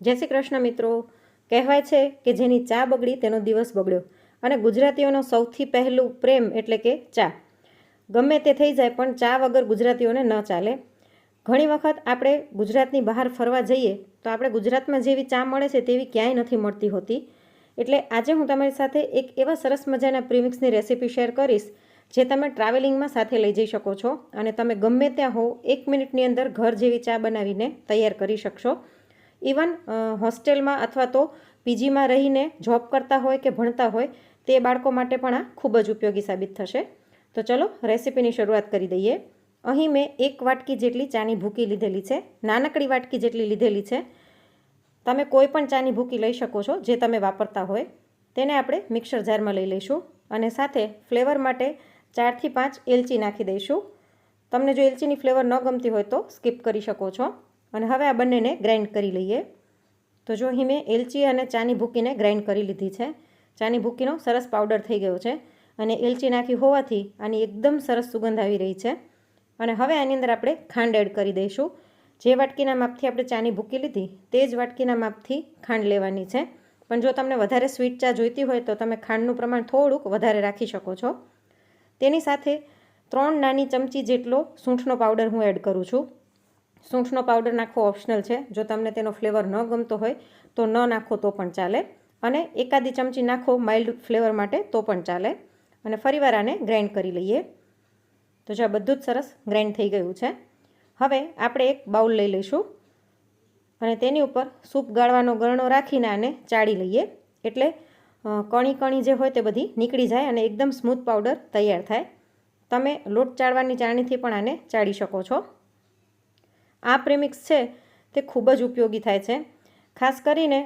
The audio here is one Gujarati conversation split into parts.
જય શ્રી કૃષ્ણ મિત્રો. કહેવાય છે કે જેની ચા બગડી તેનો દિવસ બગડ્યો. અને ગુજરાતીઓનો સૌથી પહેલું પ્રેમ એટલે કે ચા. ગમે તે થઈ જાય પણ ચા વગર ગુજરાતીઓને ન ચાલે. ઘણી વખત આપણે ગુજરાતની બહાર ફરવા જઈએ તો આપણે ગુજરાતમાં જેવી ચા મળે છે તેવી ક્યાંય નથી મળતી હોતી. એટલે આજે હું તમારી સાથે એક એવા સરસ મજાના પ્રીમિક્સની રેસીપી શેર કરીશ જે તમે ટ્રાવેલિંગમાં સાથે લઈ જઈ શકો છો. અને તમે ગમે ત્યાં હો એક મિનિટની અંદર ઘર જેવી ચા બનાવીને તૈયાર કરી શકશો. ઇવન હોસ્ટેલમાં અથવા તો પીજીમાં રહીને જોબ કરતા હોય કે ભણતા હોય, તે બાળકો માટે પણ આ ખૂબ જ ઉપયોગી સાબિત થશે. તો ચલો, રેસીપીની શરૂઆત કરી દઈએ. અહીં મેં એક વાટકી જેટલી ચાની ભૂકી લીધેલી છે. નાનકડી વાટકી જેટલી લીધેલી છે. તમે કોઈ પણ ચાની ભૂકી લઈ શકો છો, જે તમે વાપરતા હોય. તેને આપણે મિક્સર જારમાં લઈ લઈશું અને સાથે ફ્લેવર માટે ચારથી પાંચ એલચી નાખી દઈશું. તમને જો એલચીની ફ્લેવર ન ગમતી હોય તો સ્કીપ કરી શકો છો. અને હવે આ બંનેને ગ્રાઇન્ડ કરી લઈએ. તો જો અહીં મેં એલચી અને ચાની ભૂકીને ગ્રાઇન્ડ કરી લીધી છે. ચાની ભૂકીનો સરસ પાવડર થઈ ગયો છે અને એલચી નાખી હોવાથી આની એકદમ સરસ સુગંધ આવી રહી છે. અને હવે આની અંદર આપણે ખાંડ એડ કરી દઈશું. જે વાટકીના માપથી આપણે ચાની ભૂકી લીધી તે જ વાટકીના માપથી ખાંડ લેવાની છે. પણ જો તમને વધારે સ્વીટ ચા જોઈતી હોય તો તમે ખાંડનું પ્રમાણ થોડુંક વધારે રાખી શકો છો. તેની સાથે ત્રણ નાની ચમચી જેટલો સૂંઠનો પાવડર હું એડ કરું છું. સૂંઠનો પાવડર નાખવો ઓપ્શનલ છે. જો તમને તેનો ફ્લેવર ન ગમતો હોય, તો ન નાખો તો પણ ચાલે. અને એકાદી ચમચી નાખો માઇલ્ડ ફ્લેવર માટે તો પણ ચાલે. અને ફરીવાર આને ગ્રાઇન્ડ કરી લઈએ. તો જો બધું જ સરસ ગ્રાઇન્ડ થઈ ગયું છે. હવે આપણે એક બાઉલ લઈ લઈશું. અને તેની ઉપર સૂપ ગાળવાનો ગરણો રાખીને આને ચાળી લઈએ. એટલે કણી કણી જે હોય તે બધી નીકળી જાય અને એકદમ સ્મૂથ પાવડર તૈયાર થાય. તમે લોટ ચાળવાની ચાળણીથી પણ આને ચાળી શકો છો. આ પ્રેમિક્સ છે તે ખૂબ જ ઉપયોગી થાય છે. ખાસ કરીને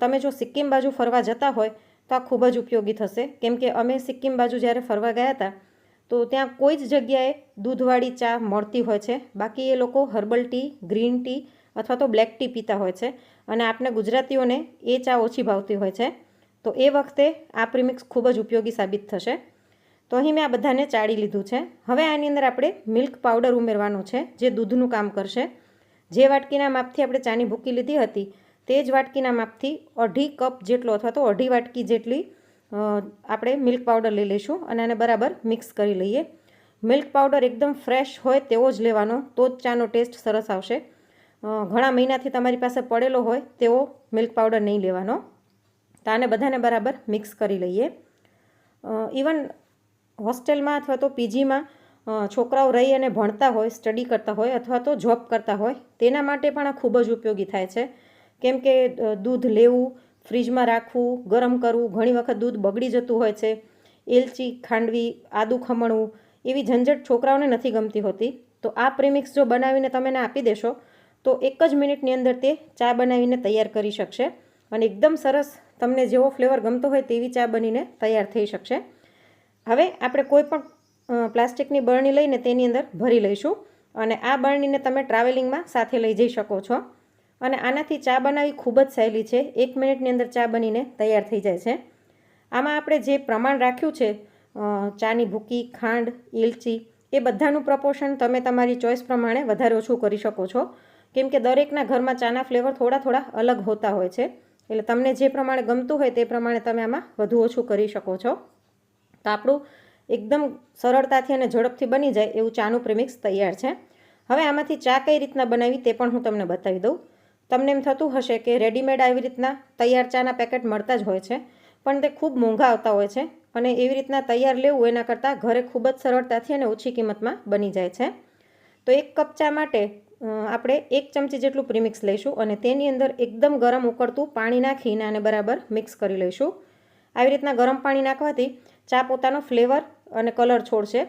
તમે જો સિક્કિમ બાજુ ફરવા જતા હોય, તો આ ખૂબ જ ઉપયોગી થશે. કેમ કે અમે સિક્કિમ બાજુ જ્યારે ફરવા ગયા હતા, તો ત્યાં કોઈ જ જગ્યાએ દૂધવાળી ચા મળતી હોય છે. બાકી એ લોકો હર્બલ ટી, ગ્રીન ટી અથવા તો બ્લેક ટી પીતા હોય છે અને આપણે ગુજરાતીઓને એ ચા ઓછી ભાવતી હોય છે. તો એ વખતે આ પ્રિમિક્સ ખૂબ જ ઉપયોગી સાબિત થશે. તો અહીં મેં આ બધાને ચાળી લીધું છે. હવે આની અંદર આપણે મિલ્ક પાવડર ઉમેરવાનો છે, જે દૂધનું કામ કરશે. જે વાટકીના માપથી આપણે ચાની ભૂકી લીધી હતી, તે જ વાટકીના માપથી અઢી કપ જેટલો અથવા તો અઢી વાટકી જેટલી આપણે મિલ્ક પાવડર લઈ લઈશું અને આને બરાબર મિક્સ કરી લઈએ. મિલ્ક પાવડર એકદમ ફ્રેશ હોય તેવો જ લેવાનો, તો જ ચાનો ટેસ્ટ સરસ આવશે. ઘણા મહિનાથી તમારી પાસે પડેલો હોય તેવો મિલ્ક પાવડર નહીં લેવાનો. તો આને બધાને બરાબર મિક્સ કરી લઈએ. ઇવન હોસ્ટેલમાં અથવા તો પીજીમાં છોકરાઓ રહી અને ભણતા હોય, સ્ટડી કરતા હોય અથવા તો જોબ કરતા હોય, તેના માટે પણ આ ખૂબ જ ઉપયોગી થાય છે. કેમ કે દૂધ લેવું, ફ્રીજમાં રાખવું, ગરમ કરવું, ઘણી વખત દૂધ બગડી જતું હોય છે, એલચી, ખાંડવી, આદું ખમણવું, એવી ઝંઝટ છોકરાઓને નથી ગમતી હોતી. તો આ પ્રેમિક્સ જો બનાવીને તમે એને આપી દેશો, તો એક જ મિનિટની અંદર તે ચા બનાવીને તૈયાર કરી શકશે. અને એકદમ સરસ તમને જેવો ફ્લેવર ગમતો હોય તેવી ચા બનીને તૈયાર થઈ શકશે. હવે આપણે કોઈ પણ પ્લાસ્ટિકની બરણી લઈને તેની અંદર ભરી લઈશું અને આ બરણીને તમે ટ્રાવેલિંગમાં સાથે લઈ જઈ શકો છો. અને આનાથી ચા બનાવવી ખૂબ જ સહેલી છે. એક મિનિટની અંદર ચા બનીને તૈયાર થઈ જાય છે. આમાં આપણે જે પ્રમાણ રાખ્યું છે ચાની ભૂકી, ખાંડ ઇલચી એ બધાનું પ્રપોર્શન તમે તમારી ચોઈસ પ્રમાણે વધારે ઓછું કરી શકો છો. કેમ કે દરેકના ઘરમાં ચાના ફ્લેવર થોડા થોડા અલગ હોતા હોય છે. એટલે તમને જે પ્રમાણે ગમતું હોય તે પ્રમાણે તમે આમાં વધુ ઓછું કરી શકો છો. તો આપણું એકદમ સરળતાથી અને ઝડપથી બની જાય એવું ચાનું પ્રીમિક્સ તૈયાર છે. હવે આમાંથી ચા કઈ રીતના બનાવી તે પણ હું તમને બતાવી દઉં. તમને એમ થતું હશે કે રેડીમેડ આવી રીતના તૈયાર ચાના પેકેટ મળતા જ હોય છે, પણ તે ખૂબ મોંઘા આવતા હોય છે અને એવી રીતના તૈયાર લેવું એના કરતાં ઘરે ખૂબ જ સરળતાથી અને ઓછી કિંમતમાં બની જાય છે. તો એક કપ ચા માટે આપણે એક ચમચી જેટલું પ્રીમિક્સ લઈશું અને તેની અંદર એકદમ ગરમ ઉકળતું પાણી નાખીને આને બરાબર મિક્સ કરી લઈશું. આવી રીતના ગરમ પાણી નાખવાથી ચા પોતાનો ફ્લેવર અને કલર છોડશે.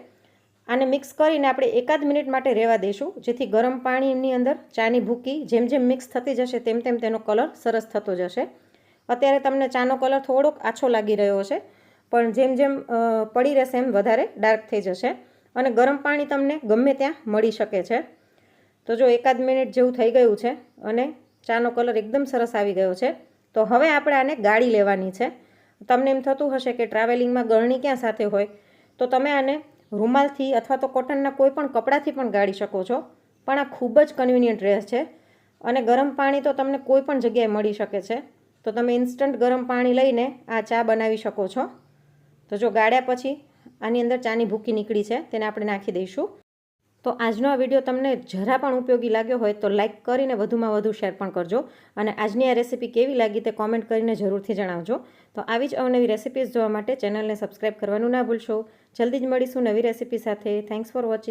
આને મિક્સ કરીને આપણે એકાદ મિનિટ માટે રહેવા દઈશું જેથી ગરમ પાણીની અંદર ચાની ભૂકી જેમ જેમ મિક્સ થતી જશે તેમ તેમ તેનો કલર સરસ થતો જશે. અત્યારે તમને ચાનો કલર થોડોક આછો લાગી રહ્યો છે પણ જેમ જેમ પડી રહેશે એમ વધારે ડાર્ક થઈ જશે અને ગરમ પાણી તમને ગમે ત્યાં મળી શકે છે. તો જો એકાદ મિનિટ જેવું થઈ ગયું છે અને ચાનો કલર એકદમ સરસ આવી ગયો છે, તો હવે આપણે આને ગાળી લેવાની છે. તમને એમ થતું હશે કે ટ્રાવેલિંગમાં ગળણી ક્યાં સાથે હોય, તો તમે આને રૂમાલથી અથવા તો કોટનના કોઈ પણ કપડાથી પણ ગાળી શકો છો. પણ આ ખૂબ જ કન્વિનિયન્ટ રહે છે અને ગરમ પાણી તો તમને કોઈ પણ જગ્યાએ મળી શકે છે. તો તમે ઇન્સ્ટન્ટ ગરમ પાણી લઈને આ ચા બનાવી શકો છો. તો જો ગાળ્યા પછી આની અંદર ચાની ભૂકી નીકળી છે, તેને આપણે નાખી દઈશું. તો આજનો આ વીડિયો તમને જરા પણ ઉપયોગી લાગ્યો હોય તો લાઇક કરીને વધુમાં વધુ શેર પણ કરજો અને આજની આ રેસીપી કેવી લાગી તે કોમેન્ટ કરીને જરૂરથી જણાવજો. તો આવી જ અવનવી રેસીપીઝ જોવા માટે ચેનલને સબસ્ક્રાઈબ કરવાનું ના ભૂલશો. જલ્દી જ મળીશું નવી રેસીપી સાથે. Thanks for watching